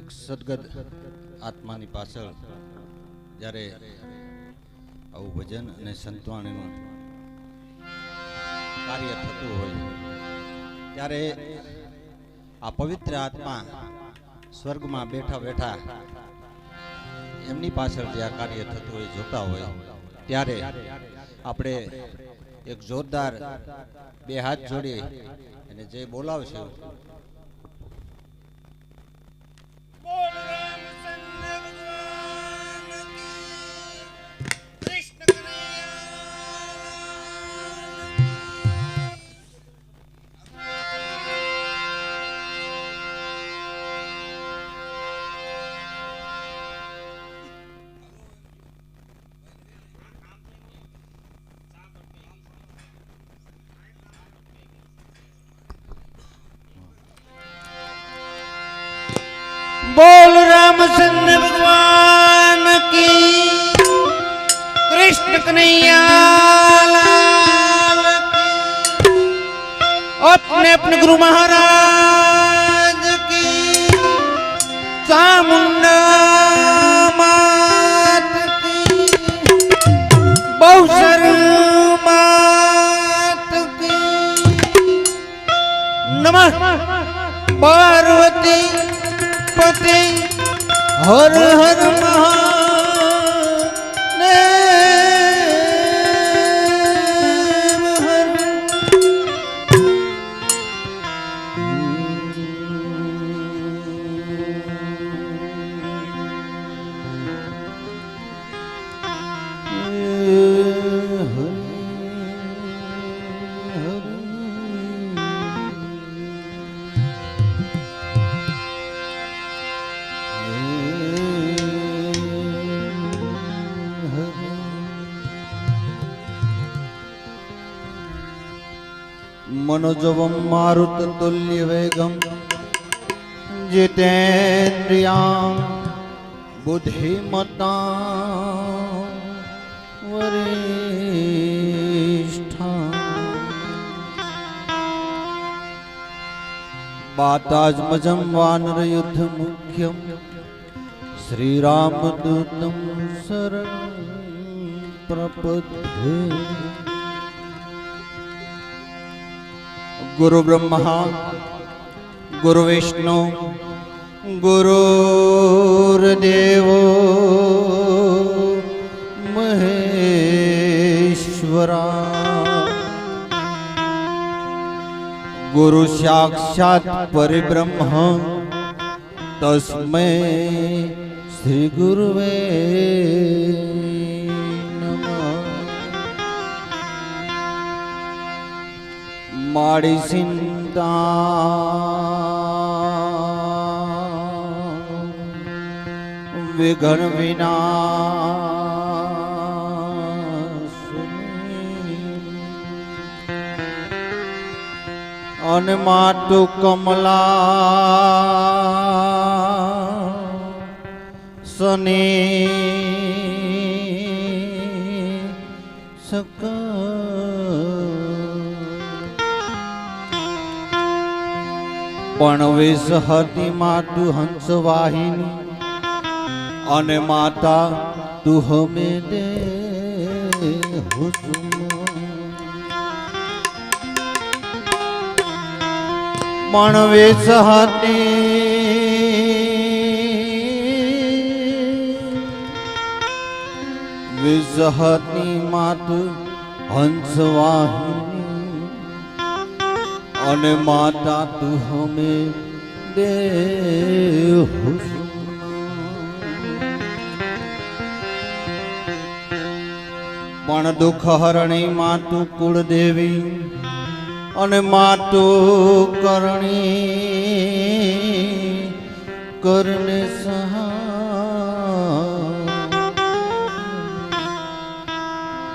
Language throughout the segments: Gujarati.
એક સદગત આત્માની પાછળ જ્યારે આવું ભજન અને સંતવાણીનું કાર્ય થતું હોય, ત્યારે આ પવિત્ર આત્મા સ્વર્ગમાં બેઠા બેઠા એમની પાછળ જે આ કાર્ય થતું હોય, જોતા હોય, ત્યારે આપણે એક જોરદાર બે હાથ જોડી અને જે બોલાવશું કૃષ્ણ કનૈયા લાલ કી अपने अपने गुरु महाराज की चामुंडा मात की बहुसर मात की नमः पार्वती पति हर हर महादेव મનોજવમ મારુતતુલ્ય વેગમ જીતેન્દ્રિયા બુદ્ધિમતા વરિષ્ઠા બાતાજમજમ વાનર યુદ્ધ મુખ્યમ શ્રીરામદૂતમ શરણ પ્રપદ્ધે ગુરુ બ્રહ્મા ગુરુ વિષ્ણુ ગુરુદેવ મહેશ્વરા. ગુરુ સાક્ષાત પરિબ્રહ્મ તસ્મે શ્રી ગુરુવે માડી ચિંતા વિઘન વિના અને માટુ કમલા સની પણ વેશ હતી માતું હંસ વાહિની અને માતા તું હમે દે પણ વેશ હતી વેશ હતી માતું હંસ વાહિની અને માતા તું હમે દે પણ દુઃખ હરણી માતું કુળદેવી અને માતું કરણી કરને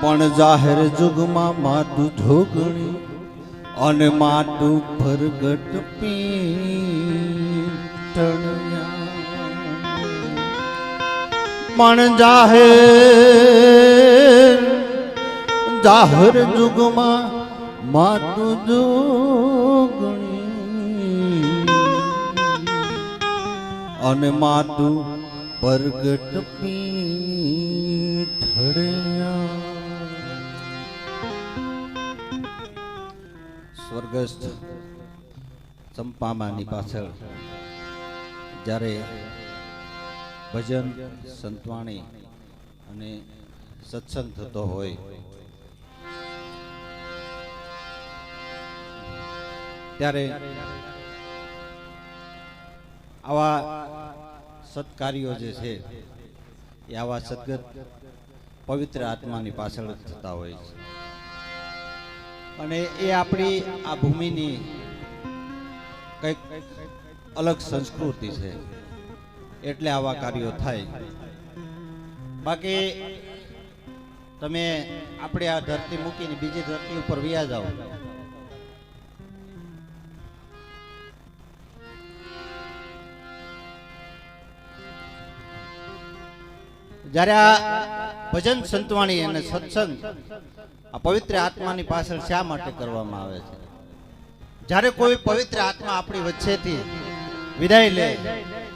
પણ જાહેર જુગમાં માતું જોગણી અને માટું ભરગટ પણ જાહેર જાહર જુગમાં માતું જોગણી. અને માતું પ્રગટ પીઠળિયા સ્વર્ગસ્થ ચંપામાની પાછળ જ્યારે ભજન સંતવાણી અને સત્સંગ થતો હોય. ત્યારે આવા સત્કાર્યો જે છે, એ આવા સદગત પવિત્ર આત્માની પાછળ થતા હોય છે. અને એ આપણી આ ભૂમિની કંઈક અલગ સંસ્કૃતિ છે. એટલે આવા કાર્યો થાય. બાકી તમે આપણે આ ધરતી મૂકીને બીજી ધરતી ઉપર વ્યા જાઓ. જ્યારે આ ભજન સંતવાણી અને સત્સંગ આ પવિત્ર આત્માની પાછળ શા માટે કરવામાં આવે છે? જ્યારે કોઈ પવિત્ર આત્મા આપણી વચ્ચેથી વિદાય લે,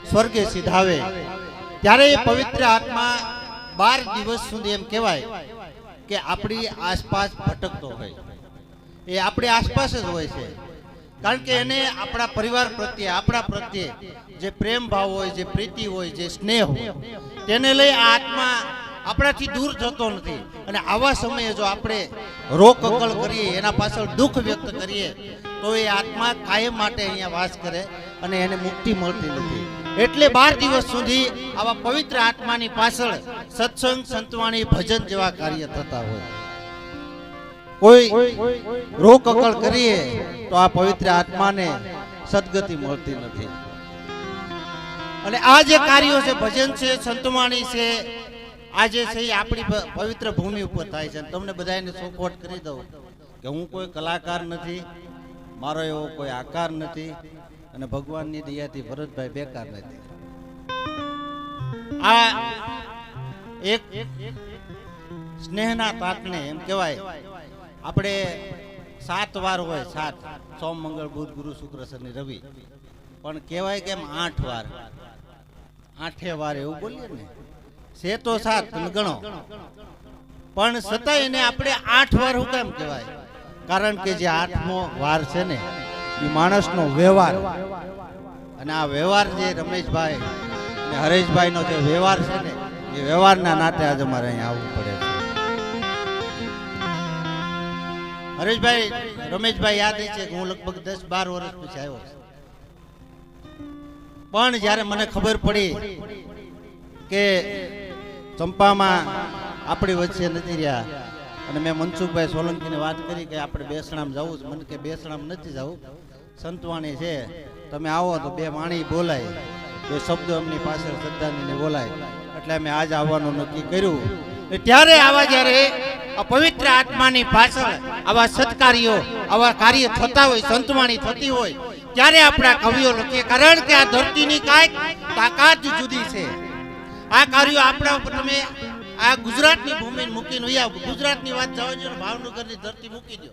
સ્વર્ગે સિધાવે, ત્યારે એ પવિત્ર આત્મા બાર દિવસ સુધી એમ કહેવાય કે આપણી આસપાસ ભટકતો હોય. એ આપણી આસપાસ જ હોય છે. કારણ કે એને આપણા પરિવાર પ્રત્યે, આપણા પ્રત્યે જે પ્રેમ ભાવ હોય, જે પ્રીતિ હોય, જે સ્નેહ હોય, તેને લઈ આત્મા આપણાથી દૂર જતો નથી. અને આવા સમયે જો આપણે રોકકળ કરીએ, એના પાછળ દુઃખ વ્યક્ત કરીએ, તો એ આત્મા કાયમ માટે અહીંયા વાસ કરે અને એને મુક્તિ મળતી નથી. એટલે બાર દિવસ સુધી આવા પવિત્ર આત્માની પાછળ સત્સંગ, સંતવાણી, ભજન જેવા કાર્ય થતા હોય. કોઈ રોક અકળ કરીએ, તો આ પવિત્ર આત્માને સદગતિ મળતી નથી. અને આ જે કાર્યો છે, ભજન છે, સંતવાણી છે આ જે છે એ આપણી પવિત્ર ભૂમિ ઉપર થાય છે તમને બધાને સપોર્ટ કરી દઉં કે હું કોઈ કલાકાર નથી મારો એવો કોઈ આકાર નથી અને ભગવાનની દયાથી ભરતભાઈ બેકાર નથી આ એક સ્નેહના તાતને એમ કહેવાય આપણે સાત વાર હોય સાત સોમ મંગળ બુધ ગુરુ શુક્ર શનિ રવિ. પણ કહેવાય કે એમ આઠ વાર. આઠે વાર એવું બોલીએ ને. છે તો સાત તમે ગણો. પણ છતાંય એને આપણે આઠ વાર હું કેમ કહેવાય. કારણ કે જે આઠમો વાર છે ને એ માણસનો વ્યવહાર. અને આ વ્યવહાર જે રમેશભાઈ અને હરેશભાઈનો જે વ્યવહાર છે ને એ વ્યવહારના નાતે આજે અમારે અહીંયા આવવું પડે છે. હરેશભાઈ રમેશભાઈ યાદ છે કે હું લગભગ દસ બાર વર્ષ પછી આવ્યો છું. પણ જ્યારે મને ખબર પડી કે ચંપામાં આપણી વચ્ચે નથી રહ્યા. અને મેં મનસુખભાઈ સોલંકીને વાત કરી કે આપણે બેસણામ જવું છે. મને કે બેસણામ નથી જવું. સંતવાણી છે. તમે આવો તો બે વાણી બોલાય. બે શબ્દો એમની પાછળ શ્રદ્ધાની બોલાય. એટલે અમે આજ આવવાનું નક્કી કર્યું. ત્યારે આવા જ્યારે આ પવિત્ર આત્માની પાછળ આવા સત્કાર્યો, આવા કાર્ય થતા હોય, સંતવાણી થતી હોય, ત્યારે આપણા કવિઓ લખીએ કારણ કે આ ધરતીની કાંઈક તાકાત જુદી છે. આ કાર્યો આપણા ઉપર તમે આ ગુજરાતની ભૂમિ મૂકીને વહી ગુજરાતની વાત જવા દો ભાવનગરની ધરતી મૂકી દો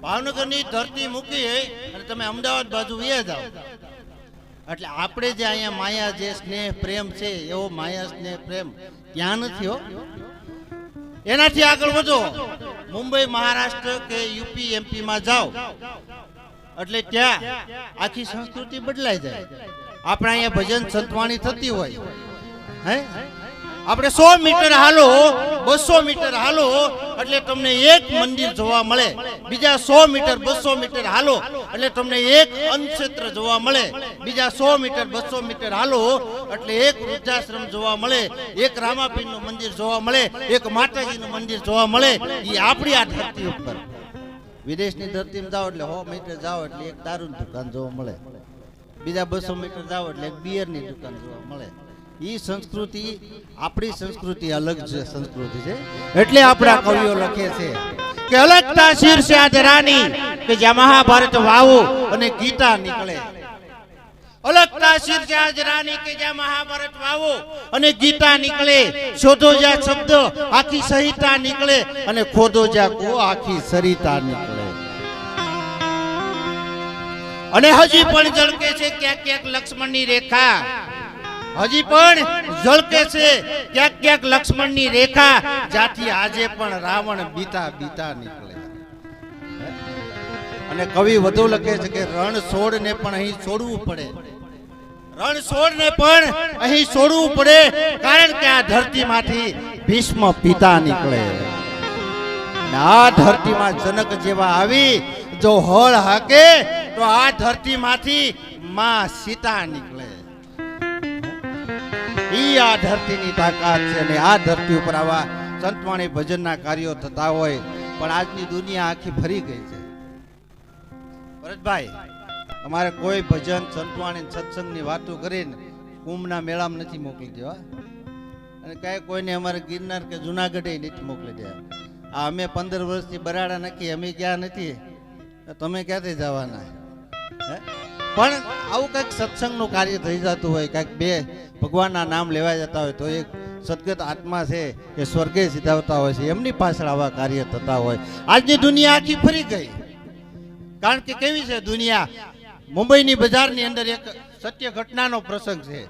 ભાવનગરની ધરતી મૂકી અને તમે અમદાવાદ બાજુ વહી જાઓ. એટલે આપણે જે અહીંયા માયા જે સ્નેહ, પ્રેમ છે, એવો માયા, સ્નેહ, પ્રેમ ત્યાં નથી હો. એનાથી આગળ વધો. મુંબઈ, મહારાષ્ટ્ર કે યુપી એમપી માં જાઓ. એટલે ત્યાં આખી સંસ્કૃતિ બદલાઈ જાય. આપણે અહીંયા ભજન સંતવાણી થતી હોય. હે? આપણે સો મીટર હાલો, બસો મીટર હાલો, એટલે તમને એક મંદિર જોવા મળે. બીજા સો મીટર, બસો મીટર હાલો, એટલે તમને એક અન્નક્ષેત્ર જોવા મળે. બીજા સો મીટર, બસો મીટર હાલો, એટલે એક વૃદ્ધાશ્રમ જોવા મળે, એક રામાપીરનું મંદિર જોવા મળે, એક માતાજીનું મંદિર જોવા મળે. એ આપણી આ ધરતી ઉપર. વિદેશની ધરતીમાં જાઓ એટલે સો મીટર જાઓ એટલે એક દારૂની દુકાન જોવા મળે. બીજા બસો મીટર જાઓ એટલે એક બિયરની દુકાન જોવા મળે. ઈ સંસ્કૃતિ, આપણી સંસ્કૃતિ અલગ સંસ્કૃતિ છે. એટલે આપણા કવિઓ લખે છે કે અલગતા શીર્ષે આજ રાની કે જ્યાં મહાભારત વાવો અને ગીતા નીકળે. અલગતા શીર્ષે આજ રાની કે જ્યાં મહાભારત વાવો અને ગીતા નીકળે. શોધો જ્યાં શબ્દ, આખી સહિતા નીકળે અને ખોદો જ્યાં કો આખી સરિતા નીકળે. અને હજી પણ ઝળકે છે ક્યાંક ક્યાંક લક્ષ્મણની રેખા. હજી પણ ઝળકે છે ક્યાંક ક્યાંક લક્ષ્મણની રેખા જ્યાંથી આજે પણ રાવણ બીતા બીતા નીકળે. અને કવિ વધુ લખે છે કે રણ છોડ ને પણ અહીં છોડવું પડે. રણ છોડને પણ અહીં છોડવું પડે કારણ કે આ ધરતીમાંથી ભીષ્મ પિતા નીકળે. આ ધરતીમાં જનક જેવા આવી જો હળ હાકે તો આ ધરતીમાંથી માં સીતા નીકળે. ઈ આ ધરતીની તાકાત છે અને આ ધરતી ઉપર આવા સંતવાણી ભજનના કાર્યો થતા હોય, પણ આજની દુનિયા આખી ફરી ગઈ છે. ભરતભાઈ અમારે કોઈ ભજન, સંતવાણી સત્સંગની વાતો કરીને કુંભના મેળામાં નથી મોકલી દેવા? અને કાંઈ કોઈને અમારે ગિરનાર કે જુનાગઢે નથી મોકલી દેવા? આ અમે પંદર વર્ષથી બરાડા નક્કી અમે ગયા નથી? તમે ક્યાંથી જવાના? હે? પણ આવું કંઈક સત્સંગનું કાર્ય થઈ જતું હોય, કંઈક બે ભગવાનના નામ લેવા જતા હોય, તો એક સદગત આત્મા છે એ સ્વર્ગે સીધાવતા હોય છે, એમની પાછળ આવા કાર્ય થતા હોય. આજની દુનિયા આખી ફરી ગઈ. કારણ કે કેવી છે દુનિયા? મુંબઈની બજારની અંદર એક સત્ય ઘટનાનો પ્રસંગ છે.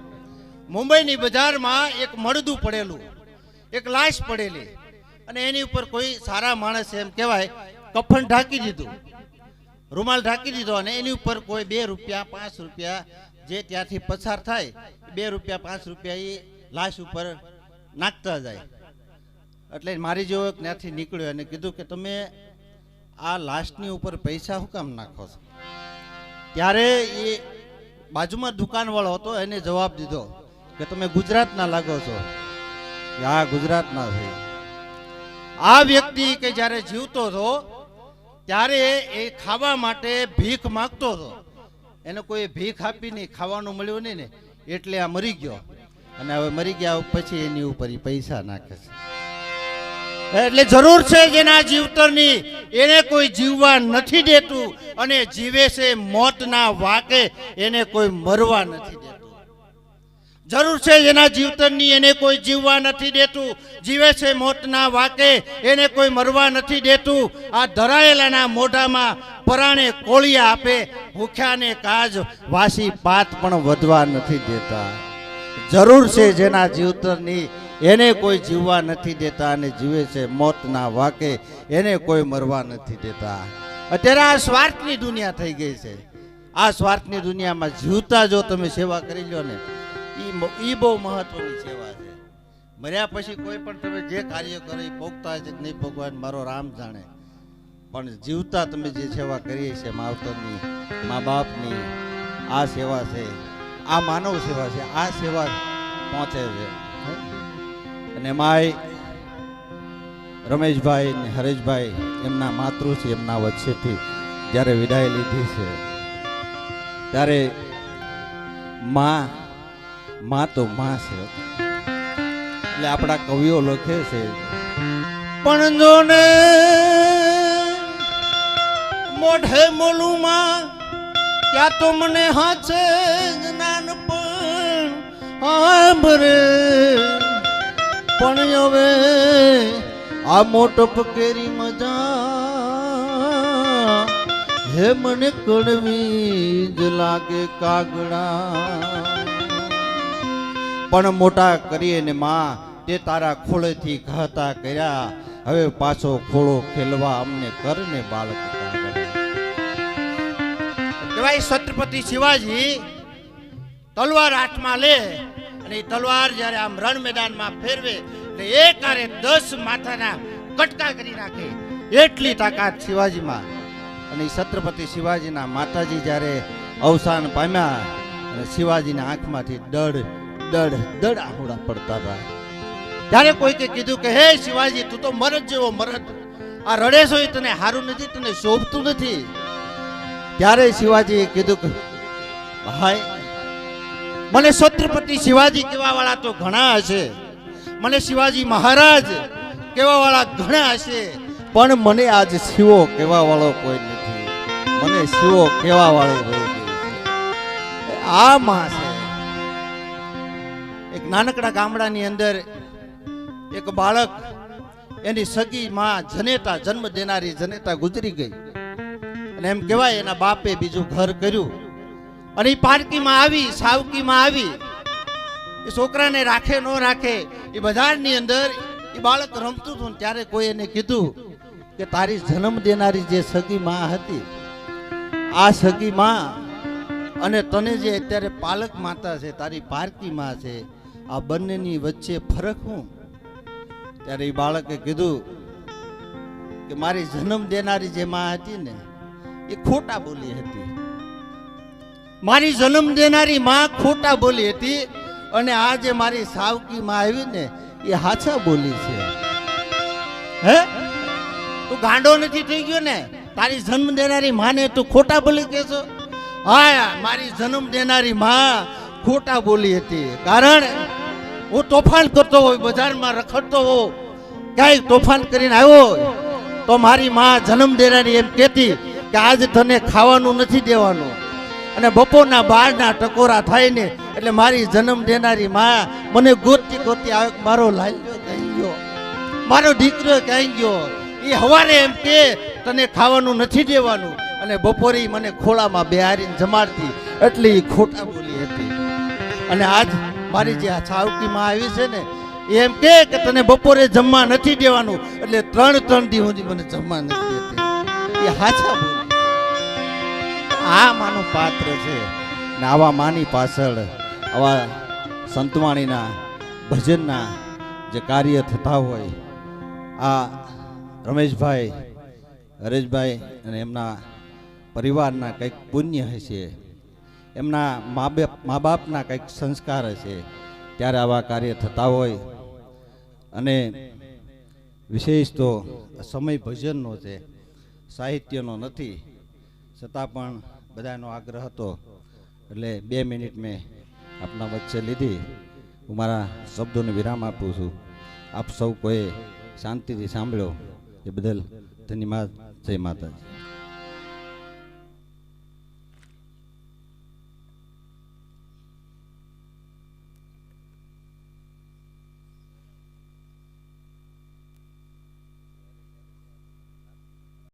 મુંબઈની બજારમાં એક મળદું પડેલું, એક લાશ પડેલી. અને એની ઉપર કોઈ સારા માણસ એમ કહેવાય, કફન ઢાંકી દીધું. રૂમાલ ઢાંકી દીધો અને એની ઉપર કોઈ બે રૂપિયા, પાંચ રૂપિયા જે ત્યાંથી પસાર થાય બે રૂપિયા, પાંચ રૂપિયા એ લાશ ઉપર નાખતા જાય. એટલે મારી જેવો ત્યાંથી નીકળ્યો અને કીધું કે તમે આ લાશની ઉપર પૈસા હું કામ નાખો છો? ત્યારે એ બાજુમાં દુકાનવાળો હતો, એને જવાબ દીધો કે તમે ગુજરાતના લાગો છો. આ ગુજરાતના છે. આ વ્યક્તિ કે જ્યારે જીવતો હતો ત્યારે એ ખાવા માટે ભીખ માંગતો હતો. એને કોઈ ભીખ આપી નહીં, ખાવાનું મળ્યું નહીં ને, એટલે આ મરી ગયો. અને હવે મરી ગયા પછી એની ઉપર પૈસા નાખે છે. એટલે જરૂર છે જેના જીવતરની એને કોઈ જીવવા નથી દેતું અને જીવે છે મોતના વાકે એને કોઈ મરવા નથી દેતું. જરૂર છે એના જીવતરની એને કોઈ જીવવા નથી દેતું. જીવે છે મોતના વાકે, એને કોઈ મરવા નથી દેતું. આ ધરાયેલાના મોઢામાં પરાણે કોળિયા આપે, ભૂખ્યાને કાજ, વાસી પાત પણ વધવા નથી દેતા. જરૂર છે જેના જીવતરની એને કોઈ જીવવા નથી દેતા અને જીવે છે મોતના વાકે, એને કોઈ મરવા નથી દેતા. અત્યારે આ સ્વાર્થની દુનિયા થઈ ગઈ છે. આ સ્વાર્થની દુનિયામાં જીવતા જો તમે સેવા કરી લો ને ઈ બહુ મહત્વની સેવા છે. મર્યા પછી કોઈ પણ તમે જે કાર્ય કરો એ ભોગતા છે નહીં ભોગવા એ મારો રામ જાણે. પણ જીવતા તમે જે સેવા કરીએ છીએ, માવતરની, મા બાપની, આ સેવા છે, આ માનવ સેવા છે, આ સેવા પહોંચે છે. અને માય રમેશભાઈ ને હરેશભાઈ એમના માતૃશ્રી એમના વચ્ચેથી જ્યારે વિદાય લીધી છે, ત્યારે માં માં તો માં છે. એટલે આપણા કવિઓ લખે છે, પણ જો ને મોઢે મોલુમાં ત્યાં તો મને હાચે જ્ઞાન પણ આંભરે. પણ હવે આ મોટો પકેરી મજા હે મને કડવી જ લાગે કાગડા. પણ મોટા કરીએ ને માં, તે તારા ખોળેથી ઘાતા કર્યા. હવે પાછો ખોળો ખેલવા અમને કર ને બાળક કહેવાય છત્રપતિ શિવાજી, તલવાર હાથમાં લે અને એ તલવાર જ્યારે આમ રણ મેદાનમાં ફેરવે, એટલે એક દસ માથાના કટકા કરી નાખે. એટલી તાકાત શિવાજીમાં. અને છત્રપતિ શિવાજીના માતાજી જ્યારે અવસાન પામ્યા, અને શિવાજીના આંખમાંથી દડ દડ આહુડા પડતા હતા. ત્યારે કોઈકે કીધું કે, હે શિવાજી, તું તો મરદ જેવો મરદ. આ રડે છો એ તને સારું નથી, તને શોભતું નથી. ત્યારે શિવાજીએ કીધું કે, ભાઈ, મને છત્રપતિ શિવાજી કેવા વાળા તો ઘણા હશે. મને શિવાજી મહારાજ કેવા વાળા ઘણા હશે. પણ મને આજ શિવો કેવા વાળો કોઈ નથી. મને શિવો કેવા વાળો આ માં છે એક નાનકડા ગામડાની અંદર એક બાળક એની સગી માં જનેતા જન્મ દેનારી જનેતા ગુજરી ગઈ. અને એમ કહેવાય એના બાપે બીજું ઘર કર્યું. અને એ પારકીમાં આવી, સાવકીમાં આવી. એ છોકરાને રાખે, ન રાખે, એ બજારની અંદર એ બાળક રમતું હતું ત્યારે કોઈ એને કીધું કે તારી જન્મ દેનારી જે સગી માં હતી, આ સગી માં અને તને જે અત્યારે પાલક માતા છે, તારી પારકી માં છે આ બંનેની વચ્ચે ફરક હું? ત્યારે એ બાળકે કીધું કે મારી જન્મ દેનારી જે માં હતી ને, એ ખોટા બોલી હતી. મારી જન્મ દેનારી માં ખોટા બોલી હતી અને આ જે મારી સાવકી માં આવી ને, એ હાચા બોલી છે. હે? તું ગાંડો નથી થઈ ગયો ને? તારી જન્મ દેનારી માને તું ખોટા બોલી કહેશો? હા, મારી જન્મ દેનારી માં ખોટા બોલી હતી. કારણ હું તોફાન કરતો હોય, બજારમાં રખડતો હો ક્યાંય તોફાન કરીને આવ્યો તો મારી માં જન્મ દેનારી એમ કહેતી કે આજ તને ખાવાનું નથી દેવાનું. અને બપોરના બારના ટકોરા થાય ને એટલે મારી જન્મ દેનારી માં મને ગોતી ગોતી આવે મારો લાલ્યો ક્યાંય ગયો. મારો દીકરો ક્યાંય ગયો? એ હવારે એમ કે, તને ખાવાનું નથી દેવાનું. અને બપોરે મને ખોળામાં બેહારીને જમાડતી, એટલે એ ખોટા બોલી હતી. અને આજ મારી જે આ છાવકીમાં આવી છે ને, એમ કે તને બપોરે જમવા નથી દેવાનું. એટલે ત્રણ ત્રણ દી સુધી મને જમવા નથી દેતી. એ હાચા આ માનું પાત્ર છે. ને આવા માની પાછળ, આવા સંતવાણીના ભજનના જે કાર્ય થતા હોય, આ રમેશભાઈ, હરેશભાઈ અને એમના પરિવારના કંઈક પુણ્ય હશે. એમના મા બાપ મા બાપના કંઈક સંસ્કાર હશે ત્યારે આવા કાર્ય થતા હોય. અને વિશેષ તો સમય ભજનનો છે, સાહિત્યનો નથી, છતાં પણ બધાનો આગ્રહ હતો. એટલે બે મિનિટ મેં આપના વચ્ચે લીધી. હું મારા શબ્દોને વિરામ આપું છું. આપ સૌ કોઈ શાંતિથી સાંભળ્યો. એ બદલ ધન્યવાદ. જય માતાજી.